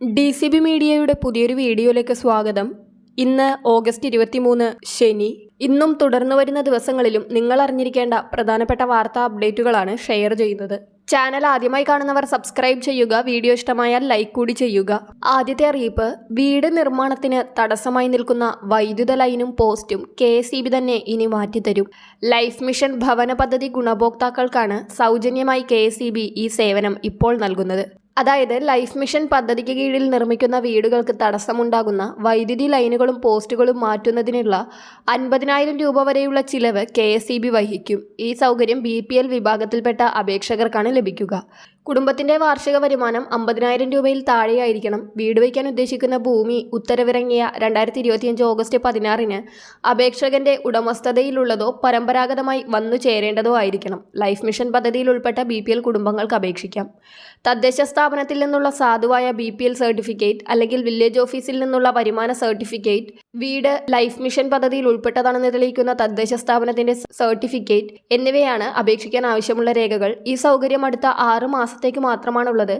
D C B മീഡിയയുടെ പുതിയൊരു വീഡിയോയിലേക്ക് സ്വാഗതം. ഇന്ന് ഓഗസ്റ്റ് ഇരുപത്തിമൂന്ന് ശനി. ഇന്നും തുടർന്നു വരുന്ന ദിവസങ്ങളിലും നിങ്ങൾ അറിഞ്ഞിരിക്കേണ്ട പ്രധാനപ്പെട്ട വാർത്താ അപ്ഡേറ്റുകളാണ് ഷെയർ ചെയ്യുന്നത്. ചാനൽ ആദ്യമായി കാണുന്നവർ സബ്സ്ക്രൈബ് ചെയ്യുക വീഡിയോ ഇഷ്ടമായാൽ ലൈക്ക് കൂടി ചെയ്യുക. ആദ്യത്തെ അറിയിപ്പ് വീട് നിർമ്മാണത്തിന് തടസ്സമായി നിൽക്കുന്ന വൈദ്യുത ലൈനും പോസ്റ്റും കെ തന്നെ ഇനി മാറ്റിത്തരും. ലൈഫ് മിഷൻ ഭവന പദ്ധതി ഗുണഭോക്താക്കൾക്കാണ് സൗജന്യമായി കെ ഈ സേവനം ഇപ്പോൾ നൽകുന്നത്. അതായത് ലൈഫ് മിഷൻ പദ്ധതിക്ക് കീഴിൽ നിർമ്മിക്കുന്ന വീടുകൾക്ക് തടസ്സമുണ്ടാകുന്ന വൈദ്യുതി ലൈനുകളും പോസ്റ്റുകളും മാറ്റുന്നതിനുള്ള അൻപതിനായിരം രൂപ വരെയുള്ള ചിലവ് കെ വഹിക്കും. ഈ സൗകര്യം ബി വിഭാഗത്തിൽപ്പെട്ട അപേക്ഷകർക്കാണ് ലഭിക്കുക. കുടുംബത്തിന്റെ വാർഷിക വരുമാനം അമ്പതിനായിരം രൂപയിൽ താഴെയായിരിക്കണം. വീട് വയ്ക്കാൻ ഉദ്ദേശിക്കുന്ന ഭൂമി ഉത്തരവിറങ്ങിയ രണ്ടായിരത്തി ഇരുപത്തിയഞ്ച് ഓഗസ്റ്റ് പതിനാറിന് അപേക്ഷകന്റെ ഉടമസ്ഥതയിലുള്ളതോ പരമ്പരാഗതമായി വന്നു ചേരേണ്ടതോ ആയിരിക്കണം. ലൈഫ് മിഷൻ പദ്ധതിയിൽ ഉൾപ്പെട്ട ബി കുടുംബങ്ങൾക്ക് അപേക്ഷിക്കാം. തദ്ദേശ സ്ഥാപനത്തിൽ നിന്നുള്ള സാധുവായ ബി സർട്ടിഫിക്കറ്റ് അല്ലെങ്കിൽ വില്ലേജ് ഓഫീസിൽ നിന്നുള്ള വരുമാന സർട്ടിഫിക്കറ്റ് വീട് ലൈഫ് മിഷൻ പദ്ധതിയിൽ ഉൾപ്പെട്ടതാണെന്ന് തെളിയിക്കുന്ന തദ്ദേശ സ്ഥാപനത്തിന്റെ സർട്ടിഫിക്കറ്റ് എന്നിവയാണ് അപേക്ഷിക്കാൻ ആവശ്യമുള്ള രേഖകൾ. ഈ സൗകര്യം അടുത്ത ആറ് മാസത്തേക്ക് മാത്രമാണുള്ളത്.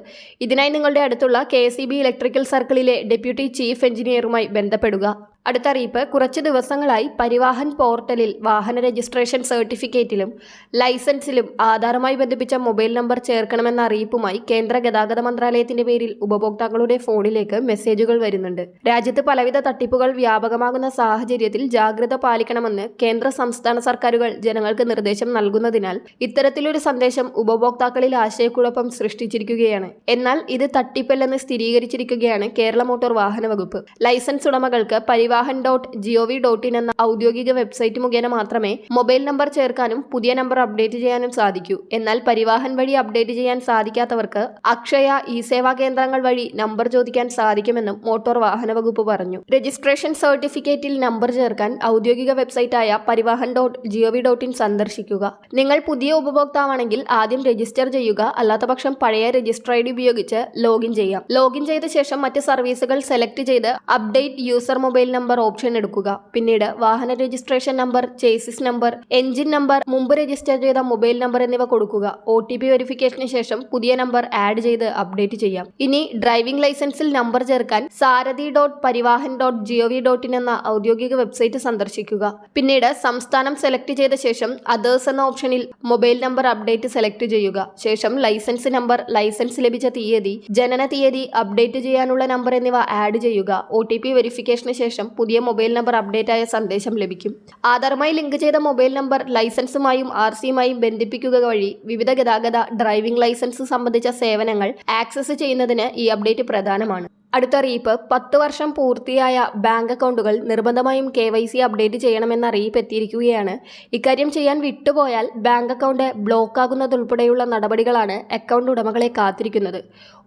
ഇതിനായി നിങ്ങളുടെ അടുത്തുള്ള കെ ഇലക്ട്രിക്കൽ സർക്കിളിലെ ഡെപ്യൂട്ടി ചീഫ് എഞ്ചിനീയറുമായി ബന്ധപ്പെടുക. അടുത്ത അറിയിപ്പ് കുറച്ച് ദിവസങ്ങളായി പരിവാഹൻ പോർട്ടലിൽ വാഹന രജിസ്ട്രേഷൻ സർട്ടിഫിക്കറ്റിലും ലൈസൻസിലും ആധാറുമായി ബന്ധിപ്പിച്ച മൊബൈൽ നമ്പർ ചേർക്കണമെന്ന അറിയിപ്പുമായി കേന്ദ്ര ഗതാഗത മന്ത്രാലയത്തിന്റെ പേരിൽ ഉപഭോക്താക്കളുടെ ഫോണിലേക്ക് മെസ്സേജുകൾ വരുന്നുണ്ട്. രാജ്യത്ത് പലവിധ തട്ടിപ്പുകൾ വ്യാപകമാകുന്ന സാഹചര്യത്തിൽ ജാഗ്രത പാലിക്കണമെന്ന് കേന്ദ്ര സംസ്ഥാന സർക്കാരുകൾ ജനങ്ങൾക്ക് നിർദ്ദേശം നൽകുന്നതിനാൽ ഇത്തരത്തിലൊരു സന്ദേശം ഉപഭോക്താക്കളിൽ ആശയക്കുഴപ്പം സൃഷ്ടിച്ചിരിക്കുകയാണ്. എന്നാൽ ഇത് തട്ടിപ്പല്ലെന്ന് സ്ഥിരീകരിച്ചിരിക്കുകയാണ് കേരള മോട്ടോർ വാഹന വകുപ്പ്. ലൈസൻസ് ഉടമകൾക്ക് Parivahan dot GOV dot in എന്ന ഔദ്യോഗിക വെബ്സൈറ്റ് മുഖേന മാത്രമേ മൊബൈൽ നമ്പർ ചേർക്കാനും പുതിയ നമ്പർ അപ്ഡേറ്റ് ചെയ്യാനും സാധിക്കൂ. എന്നാൽ പരിവാഹൻ വഴി അപ്ഡേറ്റ് ചെയ്യാൻ സാധിക്കാത്തവർക്ക് അക്ഷയ ഇ സേവാ കേന്ദ്രങ്ങൾ വഴി നമ്പർ ചോദിക്കാൻ സാധിക്കുമെന്നും മോട്ടോർ വാഹന വകുപ്പ് പറഞ്ഞു. രജിസ്ട്രേഷൻ സർട്ടിഫിക്കറ്റിൽ നമ്പർ ചേർക്കാൻ ഔദ്യോഗിക വെബ്സൈറ്റായ Parivahan dot GOV dot in സന്ദർശിക്കുക. നിങ്ങൾ പുതിയ ഉപഭോക്താവാണെങ്കിൽ ആദ്യം രജിസ്റ്റർ ചെയ്യുക. അല്ലാത്തപക്ഷം പഴയ രജിസ്റ്റർ ഐ ഡി ഉപയോഗിച്ച് ലോഗിൻ ചെയ്യാം. ലോഗിൻ ചെയ്ത ശേഷം മറ്റ് സർവീസുകൾ സെലക്ട് ചെയ്ത് update user mobile number option എടുക്കുക. പിന്നീട് വാഹന registration number chassis number engine number മുമ്പ് രജിസ്റ്റർ ചെയ്ത മൊബൈൽ നമ്പർ എന്നിവ കൊടുക്കുക. ഒ ടി പി വെരിഫിക്കേഷന് ശേഷം പുതിയ നമ്പർ ആഡ് ചെയ്ത് അപ്ഡേറ്റ് ചെയ്യാം. ഇനി ഡ്രൈവിംഗ് ലൈസൻസിൽ നമ്പർ ചേർക്കാൻ Sarathi dot Parivahan dot GOV dot in എന്ന ഔദ്യോഗിക വെബ്സൈറ്റ് സന്ദർശിക്കുക. പിന്നീട് സംസ്ഥാനം സെലക്ട് ചെയ്ത ശേഷം അതേഴ്സ് എന്ന ഓപ്ഷനിൽ മൊബൈൽ നമ്പർ അപ്ഡേറ്റ് സെലക്ട് ചെയ്യുക. ശേഷം ലൈസൻസ് നമ്പർ ലൈസൻസ് ലഭിച്ച തീയതി ജനന തീയതി അപ്ഡേറ്റ് ചെയ്യാനുള്ള നമ്പർ എന്നിവ ആഡ് ചെയ്യുക. ഒ ടി പി വെരിഫിക്കേഷന് ശേഷം പുതിയ മൊബൈൽ നമ്പർ അപ്ഡേറ്റ് ആയ സന്ദേശം ലഭിക്കും. ആധാറുമായി ലിങ്ക് ചെയ്ത മൊബൈൽ നമ്പർ ലൈസൻസുമായും ആർ സിയുമായും ബന്ധിപ്പിക്കുക വഴി വിവിധ ഗതാഗത ഡ്രൈവിംഗ് ലൈസൻസ് സംബന്ധിച്ച സേവനങ്ങൾ ആക്സസ് ചെയ്യുന്നതിന് ഈ അപ്ഡേറ്റ് പ്രധാനമാണ്. അടുത്ത അറിയിപ്പ് പത്ത് വർഷം പൂർത്തിയായ ബാങ്ക് അക്കൗണ്ടുകൾ നിർബന്ധമായും കെ വൈ സി അപ്ഡേറ്റ് ചെയ്യണമെന്ന അറിയിപ്പ് എത്തിയിരിക്കുകയാണ് ഇക്കാര്യം ചെയ്യാൻ വിട്ടുപോയാൽ ബാങ്ക് അക്കൗണ്ട് ബ്ലോക്ക് ആകുന്നതുൾപ്പെടെയുള്ള നടപടികളാണ് അക്കൗണ്ട് ഉടമകളെ കാത്തിരിക്കുന്നത്.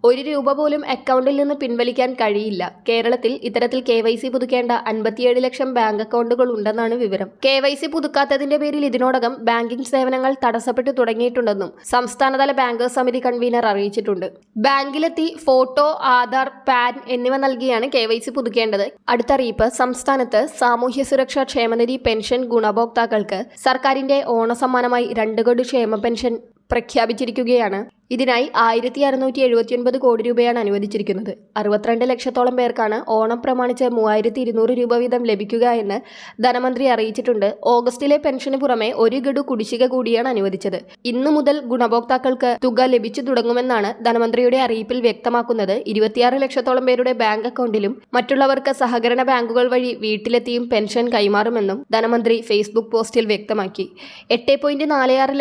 ഒരു രൂപ പോലും അക്കൗണ്ടിൽ നിന്ന് പിൻവലിക്കാൻ കഴിയില്ല. കേരളത്തിൽ ഇത്തരത്തിൽ കെ വൈ സി പുതുക്കേണ്ട അൻപത്തിയേഴ് ലക്ഷം ബാങ്ക് അക്കൗണ്ടുകൾ ഉണ്ടെന്നാണ് വിവരം. കെ വൈ സി പുതുക്കാത്തതിന്റെ പേരിൽ ഇതിനോടകം ബാങ്കിംഗ് സേവനങ്ങൾ തടസ്സപ്പെട്ടു തുടങ്ങിയിട്ടുണ്ടെന്നും സംസ്ഥാനതല ബാങ്കേഴ്സ് സമിതി കൺവീനർ അറിയിച്ചിട്ടുണ്ട്. ബാങ്കിലെത്തി ഫോട്ടോ ആധാർ പാൻ എന്നിവ നൽകിയാണ് കെ വൈ സി പുതുക്കേണ്ടത്. അടുത്ത അറിയിപ്പ് സംസ്ഥാനത്ത് സാമൂഹ്യ സുരക്ഷാ ക്ഷേമനിധി പെൻഷൻ ഗുണഭോക്താക്കൾക്ക് സർക്കാരിന്റെ ഓണസമ്മാനമായി രണ്ട് കോടി ക്ഷേമ പെൻഷൻ പ്രഖ്യാപിച്ചിരിക്കുകയാണ്. ഇതിനായി ആയിരത്തി അറുന്നൂറ്റി എഴുപത്തിയൊൻപത് കോടി രൂപയാണ് അനുവദിച്ചിരിക്കുന്നത്. അറുപത്തിരണ്ട് ലക്ഷത്തോളം പേർക്കാണ് ഓണം പ്രമാണിച്ച് മൂവായിരത്തി ഇരുന്നൂറ് രൂപ വീതം ലഭിക്കുക എന്ന് ധനമന്ത്രി അറിയിച്ചിട്ടുണ്ട്. ഓഗസ്റ്റിലെ പെൻഷന് പുറമെ ഒരു ഗഡു കുടിശ്ശിക കൂടിയാണ് അനുവദിച്ചത്. ഇന്നു മുതൽ ഗുണഭോക്താക്കൾക്ക് തുക ലഭിച്ചു തുടങ്ങുമെന്നാണ് ധനമന്ത്രിയുടെ അറിയിപ്പിൽ വ്യക്തമാക്കുന്നത്. ഇരുപത്തിയാറ് ലക്ഷത്തോളം പേരുടെ ബാങ്ക് അക്കൗണ്ടിലും മറ്റുള്ളവർക്ക് സഹകരണ ബാങ്കുകൾ വഴി വീട്ടിലെത്തിയും പെൻഷൻ കൈമാറുമെന്നും ധനമന്ത്രി ഫേസ്ബുക്ക് പോസ്റ്റിൽ വ്യക്തമാക്കി. എട്ട്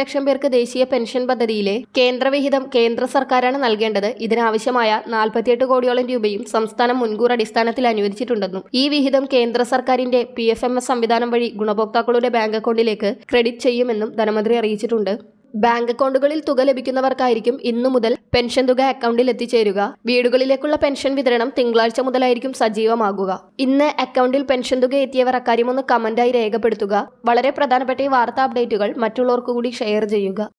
ലക്ഷം പേർക്ക് ദേശീയ പെൻഷൻ പദ്ധതിയിലെ കേന്ദ്രവിഹിതം കേന്ദ്ര സർക്കാരാണ് നൽകേണ്ടത്. ഇതിനാവശ്യമായ നാൽപ്പത്തിയെട്ട് കോടിയോളം രൂപയും സംസ്ഥാനം മുൻകൂർ അടിസ്ഥാനത്തിൽ അനുവദിച്ചിട്ടുണ്ടെന്നും ഈ വിഹിതം കേന്ദ്ര സർക്കാരിന്റെ പി സംവിധാനം വഴി ഗുണഭോക്താക്കളുടെ ബാങ്ക് അക്കൗണ്ടിലേക്ക് ക്രെഡിറ്റ് ചെയ്യുമെന്നും ധനമന്ത്രി അറിയിച്ചിട്ടുണ്ട്. ബാങ്ക് അക്കൗണ്ടുകളിൽ തുക ലഭിക്കുന്നവർക്കായിരിക്കും ഇന്നു മുതൽ പെൻഷൻ തുക അക്കൗണ്ടിൽ എത്തിച്ചേരുക. വീടുകളിലേക്കുള്ള പെൻഷൻ വിതരണം തിങ്കളാഴ്ച മുതലായിരിക്കും സജീവമാകുക. ഇന്ന് അക്കൗണ്ടിൽ പെൻഷൻ തുക എത്തിയവർ അക്കാര്യമൊന്ന് കമന്റായി രേഖപ്പെടുത്തുക. വളരെ പ്രധാനപ്പെട്ട ഈ വാർത്താ അപ്ഡേറ്റുകൾ മറ്റുള്ളവർക്കു കൂടി ഷെയർ ചെയ്യുക.